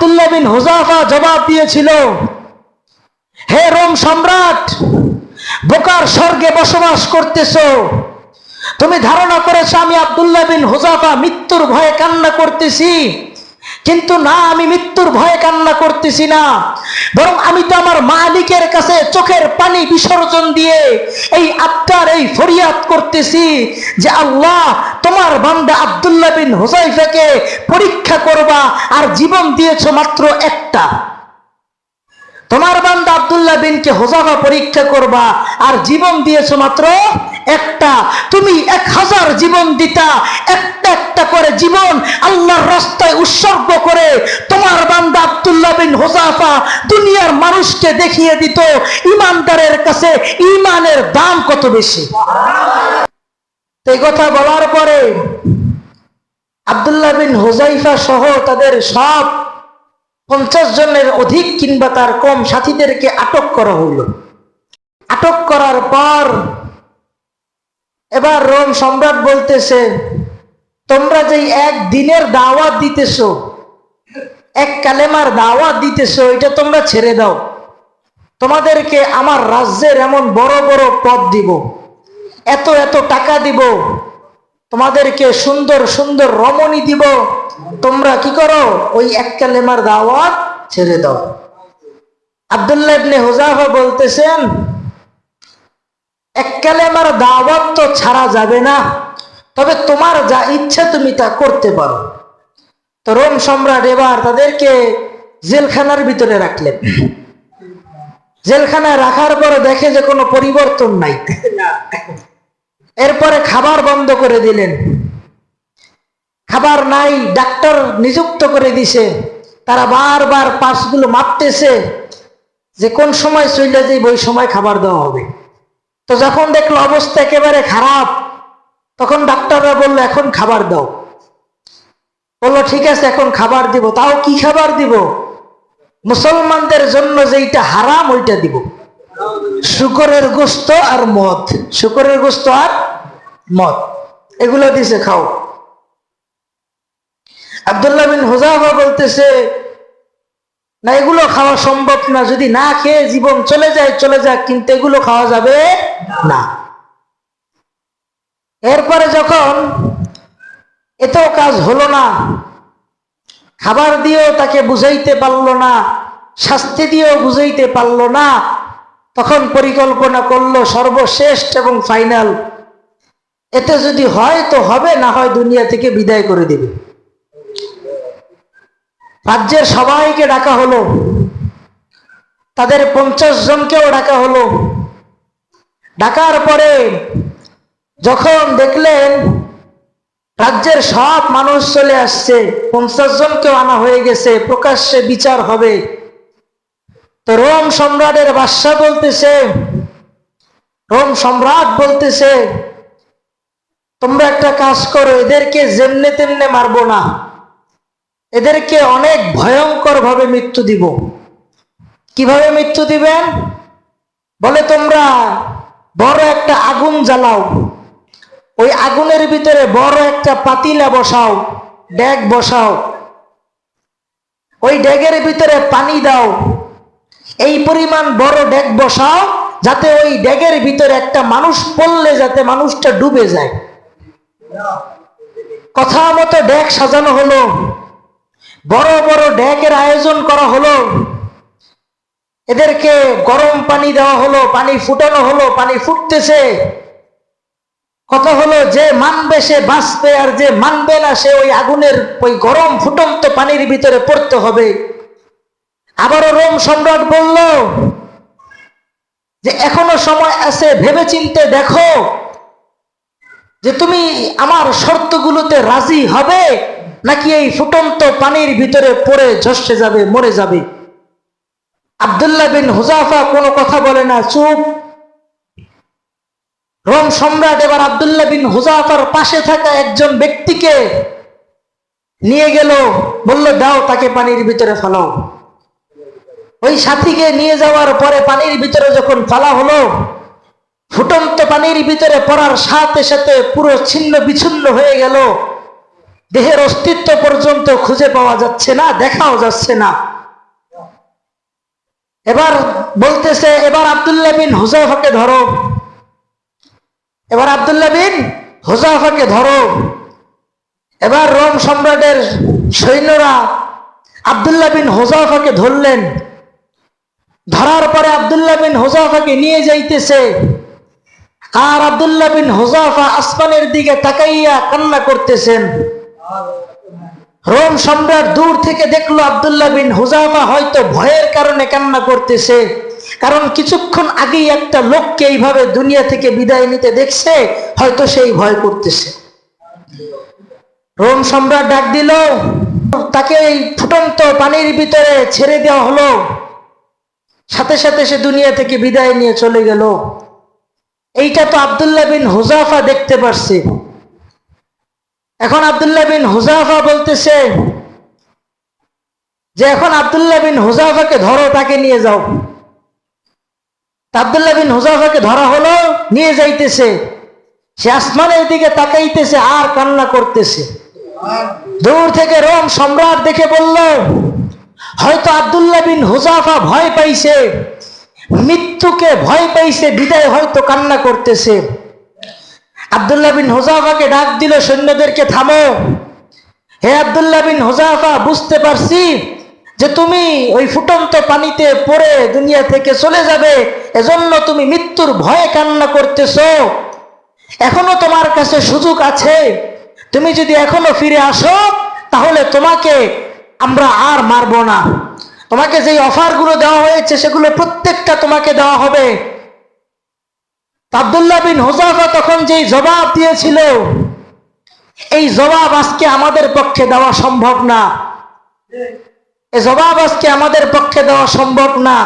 আবদুল্লাহ বিন Huzafa জবাব দিয়েছিল, হে Rome সম্রাট, বোকার স্বর্গে বসবাস করতেছ। তুমি ধারণা করেছ আমি আবদুল্লাহ বিন হুজাফা মৃত্যুর ভয়ে কান্না করতেছি। কিন্তু না, আমি মৃত্যুর ভয়ে কান্না করতেছি না। বরং আমি তো আমার মালিকের কাছে চোখের পানি বিসর্জন দিয়ে এই আত্মার এই ফরিয়াদ করতেছি যে আল্লাহ, তোমার বান্দা আবদুল্লাহ বিন হুজাইফাকে পরীক্ষা করবা আর জীবন দিয়েছ মাত্র একটা। তোমার বান্দা আব্দুল্লাহ বিনকে হোজাফা পরীক্ষা করবা আর জীবন দিয়েছ মাত্র একটা, তুমি এক হাজার জীবন দিতা, একটা একটা করে জীবন আল্লাহর রাস্তায় উৎসর্গ করে তোমার বান্দা আব্দুল্লাহ বিন হোজাফা দুনিয়ার মানুষকে দেখিয়ে দিত, ইমানদারের কাছে ইমানের দাম কত বেশি। এই কথা বলার পরে আব্দুল্লাহ বিন হোজাইফা সহ তাদের সব পঞ্চাশ জনের অধিক কিংবা তার কম সাথীদেরকে আটক করা হইল। আটক করার পর এবার রোম সম্রাট বলতেছে, তোমরা যে এক দিনের দাওয়াত দিতেছো, এক কালেমার দাওয়াত দিতেছো, এটা তোমরা ছেড়ে দাও। তোমাদেরকে আমার রাজ্যের এমন বড় বড় পদ দিব, এত এত টাকা দিব, তোমাদেরকে সুন্দর সুন্দর রমণী দিব। তোমরা কি করো? ওই এক কালেমার দাওয়াত ছেড়ে দাও। আব্দুল্লাহ ইবনে বলতেছেন এক কালেমার দাওয়াত তো ছাড়া যাবে না, তবে তোমার যা ইচ্ছা তুমি তা করতে পারো। তো রোম সম্রাট এবার তাদেরকে জেলখানার ভিতরে রাখলেন। জেলখানায় রাখার পরে দেখে যে কোনো পরিবর্তন নাই। এরপরে খাবার বন্ধ করে দিলেন। খাবার নাই, ডাক্তার নিযুক্ত করে দিছে। তারা বারবার পার্সগুলো মাপতেছে যে কোন সময় চলে যাই ওই সময় খাবার দেওয়া হবে। তো যখন দেখল অবস্থা একেবারে খারাপ, তখন ডাক্তাররা বলল, এখন খাবার দাও। বলল, ঠিক আছে, এখন খাবার দিব। তাও কি খাবার দিব? মুসলমানদের জন্য যেইটা হারাম, ওইটা দিব। শুকরের গোস্ত আর মদ। শুকরের গোস্ত আর মদ। এগুলো দিছে, খাও। আবদুল্লাহ বিন হুজাফা বলতেছে না, এগুলো খাওয়া সম্ভব না। যদি না খেয়ে জীবন চলে যায়, চলে যাক, কিন্তু এগুলো খাওয়া যাবে না। এরপরে যখন এতেও কাজ হলো না, খাবার দিয়েও তাকে বুঝাইতে পারল না, শাস্তি দিয়েও বুঝাইতে পারল না, তখন পরিকল্পনা করল সর্বশ্রেষ্ঠ এবং ফাইনাল। এতে যদি হয় তো হবে, না হয় দুনিয়া থেকে বিদায় করে দেবে। রাজ্যের সবাইকে ডাকা হলো। তাদের পঞ্চাশ জনকেও ডাকা হলো। ডাকার পরে যখন দেখলেন রাজ্যের সব মানুষ চলে আসছে, পঞ্চাশ জনকেও আনা হয়ে গেছে, প্রকাশ্যে বিচার হবে। তো রোম সম্রাটের বাদশাহ বলতেছে, রোম সম্রাট বলতেছে, তোমরা একটা কাজ করো, এদেরকে যেমনে তেমনে মারবো না। এদেরকে অনেক ভয়ঙ্কর ভাবে মৃত্যু দিব। কীভাবে মৃত্যু দিবেন? বলে, তোমরা বড় একটা আগুন জ্বালাও। ওই আগুনের ভিতরে বড় একটা পাতিলা বসাও ড্যাগ বসাও। ওই ড্যাগের ভিতরে পানি দাও। এই পরিমাণ বড় ড্যাগ বসাও, যাতে ওই ড্যাগের ভিতরে একটা মানুষ পড়লে যাতে মানুষটা ডুবে যায়। কথা মতো ড্যাগ সাজানো হলো। বড় বড় ড্যাগের আয়োজন করা হলো। এদেরকে গরম পানি দেওয়া হলো, পানি ফুটানো হলো, পানি ফুটতেছে। কথা হলো যে মানবে সে বাঁচবে আর যে মানবে না সে ওই আগুনের, ওই গরম ফুটন্ত পানির ভিতরে পড়তে হবে। আবারও রোম সম্রাট বলল যে, এখনও সময় আছে ভেবে চিনতে দেখো যে তুমি আমার শর্তগুলোতে রাজি হবে? নাকি এই ফুটন্ত পানির ভিতরে পড়ে ঝসে যাবে, মরে যাবে? আবদুল্লাহ বিন হুজাফা কোনো কথা বলে না, চুপ। রোম সম্রাট এবার আবদুল্লাহ বিন হুজাফার পাশে থাকা একজন ব্যক্তিকে নিয়ে গেল, বলল, দাও তাকে পানির ভিতরে ফেলাও। ওই সাথীকে নিয়ে যাওয়ার পরে পানির ভিতরে যখন ফেলা হলো, ফুটন্ত পানির ভিতরে পড়ার সাথে সাথে পুরো ছিন্ন বিচ্ছিন্ন হয়ে গেল। দেহের অস্তিত্ব পর্যন্ত খুঁজে পাওয়া যাচ্ছে না, দেখাও যাচ্ছে না। এবার বলতেছে, এবার আব্দুল্লাহ বিন হুজাফাকে ধরো। এবার আব্দুল্লাহ বিন হুজাফাকে ধরো। এবার রোম সম্রাটের সৈন্যরা আব্দুল্লাহ বিন হুজাফাকে ধরলেন। ধরার পরে আব্দুল্লাহ বিন হুজাফাকে নিয়ে যাইতেছে। আর আব্দুল্লাহ বিন হুজাফা আসমানের দিকে তাকাইয়া কান্না করতেছেন। রোম সম্রাট দূর থেকে দেখল আব্দুল্লাহ বিন হুজাফা হয়তো ভয়ের কারণে কান্না করতেছে। কারণ কিছুক্ষণ আগেই একটা লোককে এইভাবে দুনিয়া থেকে বিদায় নিতে দেখছে, হয়তো সেই ভয় করতেছে। রোম সম্রাট ডাক দিল, তাকে এই ফুটন্ত পানির ভিতরে ছেড়ে দেওয়া হলো। সাথে সাথে সে দুনিয়া থেকে বিদায় নিয়ে চলে গেল। এইটা তো আব্দুল্লাহ বিন হুজাফা দেখতে পারছে। এখন আব্দুল্লাহ বিন হুজাফা বলতেছে যে এখন আব্দুল্লাহ বিন হুজাফাকে ধরো, তাকে নিয়ে যাও। আব্দুল্লাহ বিন হুজাফাকে ধরা হলো, নিয়ে যাইতেছে। সে আসমানের দিকে তাকাইতেছে, আর কান্না করতেছে। দূর থেকে রোম সম্রাট দেখে বলল, হয়তো আব্দুল্লাহ বিন হুজাফা ভয় পাইছে। মৃত্যুকে ভয় পাইছে, বিদায় হয়তো কান্না করতেছে। আব্দুল্লাহ বিন হুজাফাকে ডাক দিল, সৈন্যদেরকে থামো। হে আব্দুল্লাহ বিন হুজাফা, বুঝতে পারছি যে তুমি ওই ফুটন্ত পানিতে পড়ে দুনিয়া থেকে চলে যাবে, এজন্য তুমি মৃত্যুর ভয়ে কান্না করতেছো। এখনও তোমার কাছে সুযোগ আছে। তুমি যদি এখনও ফিরে আসো, তাহলে তোমাকে আমরা আর মারবো না। তোমাকে যেই অফারগুলো দেওয়া হয়েছে, সেগুলো প্রত্যেকটা তোমাকে দেওয়া হবে। আবদুল্লাহ বিন হোজাফা তখন যেই জবাব দিয়েছিল, এই জবাব আজকে আমাদের পক্ষে দেওয়া সম্ভব না। এই জবাব আজকে আমাদের পক্ষে দেওয়া সম্ভব না।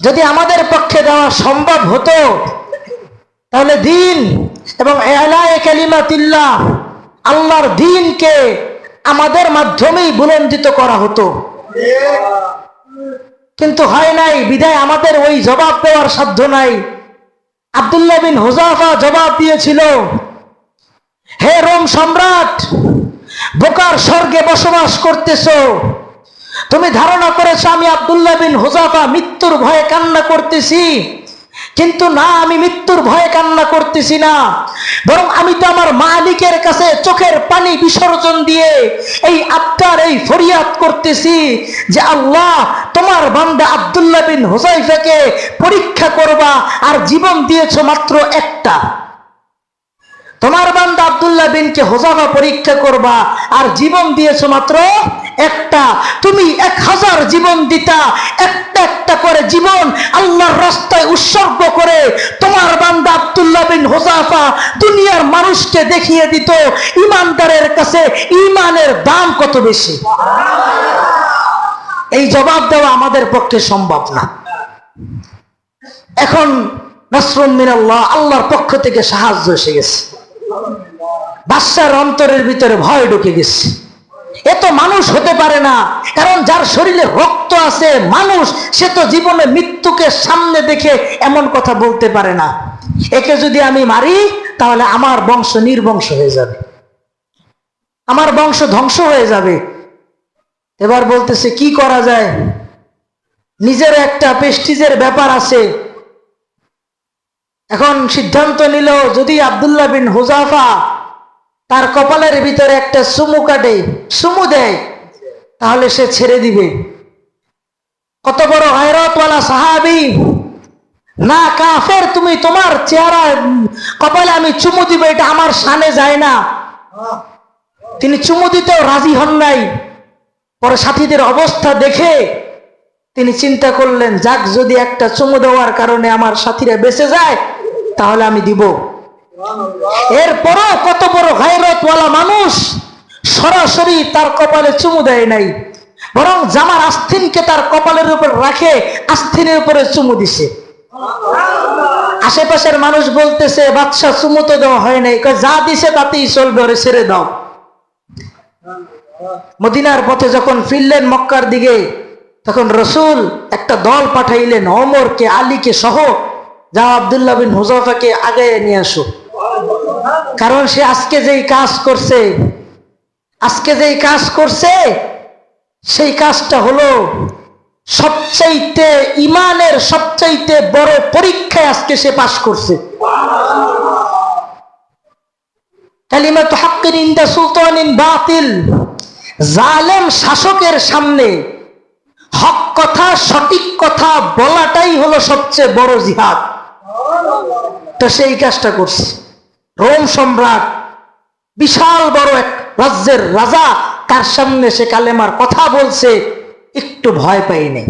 যদি আমাদের পক্ষে দেওয়া সম্ভব হতো, তাহলে দিন এবং এলায় কালিমাতিল্লাহ, আল্লাহর দিনকে আমাদের মাধ্যমেই বুলন্দিত করা হতো। কিন্তু হয় নাই, বিদায় আমাদের ওই জবাব দেওয়ার সাধ্য নাই। আবদুল্লাহ বিন হুজাফা জবাব দিয়েছিল, হে রোম সম্রাট, বোকার স্বর্গে বসবাস করতেছ। তুমি ধারণা করেছ আমি আবদুল্লাহ বিন হুজাফা মৃত্যুর ভয়ে কান্না করতেছি। কিন্তু না, আমি মৃত্যুর ভয়ে কান্না করতেছি না। বরং আমি তো আমার মালিকের কাছে চোখের পানি বিসর্জন দিয়ে এই আত্মার এই ফরিয়াদ করতেছি যে আল্লাহ, তোমার বান্দা আবদুল্লাহ বিন হুসাইফাকে পরীক্ষা করবা আর জীবন দিয়েছ মাত্র একটা। তোমার বান্দা আবদুল্লাহ বিনকে হোজাফা পরীক্ষা করবা আর জীবন দিয়েছ মাত্র একটা, তুমি এক হাজার জীবন দিতা, একটা একটা করে জীবন আল্লাহর রাস্তায় উৎসর্গ করে তোমার বান্দা আবদুল্লাহ বিন হোজাফা দুনিয়ার মানুষকে দেখিয়ে দিত, ইমানদারের কাছে ইমানের দাম কত বেশি? এই জবাব দেওয়া আমাদের পক্ষে সম্ভব না। এখন নাসরুম মিনাল্লাহ আল্লাহর পক্ষ থেকে সাহায্য এসে গেছে। বাচ্চার অন্তরের ভিতরে ভয় ঢুকে গেছে। এ তো মানুষ হতে পারে না। কারণ যার শরীরে রক্ত আছে, মানুষ, সে তো জীবনে মৃত্যুকে সামনে দেখে এমন কথা বলতে পারে না। একে যদি আমি মারি, তাহলে আমার বংশ নির্বংশ হয়ে যাবে। আমার বংশ ধ্বংস হয়ে যাবে। এবার বলতেছে, কি করা যায়? নিজের একটা পেস্টিজের ব্যাপার আছে। এখন সিদ্ধান্ত নিল, যদি আবদুল্লাহ বিন হুজাফা তার কপালের ভিতরে একটা সুমু কাটে, সুমু দেয়, তাহলে সে ছেড়ে দিবে। কত বড় হায়রতওয়ালা সাহাবি। না, কাফের, তুমি তোমার চেহারা, কপালে আমি চুমু দিব, এটা আমার সানে যায় না। তিনি চুমু দিতেও রাজি হন নাই। পরে সাথীদের অবস্থা দেখে তিনি চিন্তা করলেন, যাক, যদি একটা চুমু দেওয়ার কারণে আমার সাথীরা বেঁচে যায়, তাহলে আমি দিব। এরপরও কত বড় গায়রতওয়ালা মানুষ সরাসরি তার কপালে চুমু দেয় নাই, বরং জামার আস্থিনকে তার কপালের উপর রাখে আস্থিনের উপরে চুমু দিছে। আশেপাশের মানুষ বলতেছে বাদশা চুমু তো দেওয়া হয় নাই। যা দিছে তাতেই চলবে, ওরে ছেড়ে দাও। মদিনার পথে যখন ফিরলেন মক্কার দিকে, তখন রসুল একটা দল পাঠাইলেন, অমরকে, আলীকে সহ যা আবদুল্লাহ বিন হুজাফাকে আগে নিয়ে আসো। কারণ সে আজকে যেই কাজ করছে, আজকে যেই কাজ করছে, সেই কাজটা হলো সবচাইতে ইমানের সবচাইতে বড় পরীক্ষায় আজকে সে পাশ করছে। হাক্কিন ইনদা সুলতানিন বাতিল, জালেম শাসকের সামনে হক কথা, সঠিক কথা বলাটাই হলো সবচেয়ে বড় জিহাদ। তো সেই কাজটা করছে। রোম সম্রাট, বিশাল বড় এক রাজ্যের রাজা, তার সামনে সে কালেমার কথা বলছে, একটু ভয় পাইনি